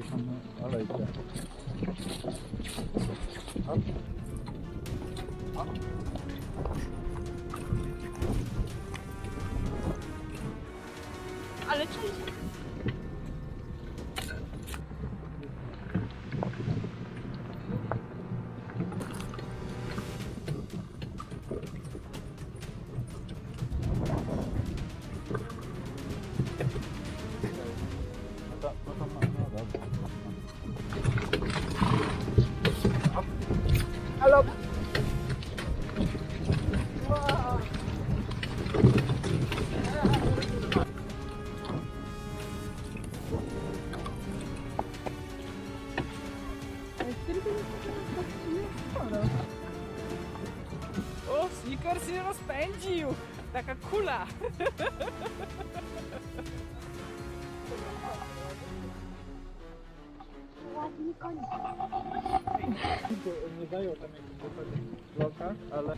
gdzieś tam. Hop. Hop. Ale. Alô. Oh, Sikor si rozpędził! Taka kula! Ładnie konie. Nie dają tam jakiegoś bloka, ale...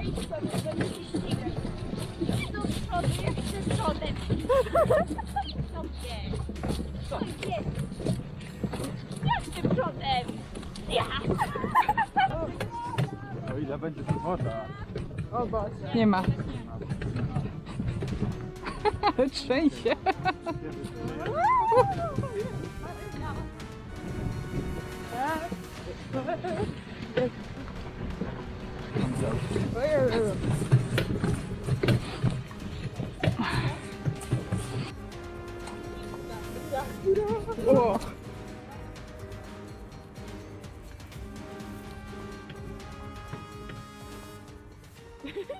Wejdź sobie, nie się ścigaj. Idź do przodu, ja chcę przodem. Ja. O ile będzie tu woda. O Boże. Nie ma. Trzęsie. Oh.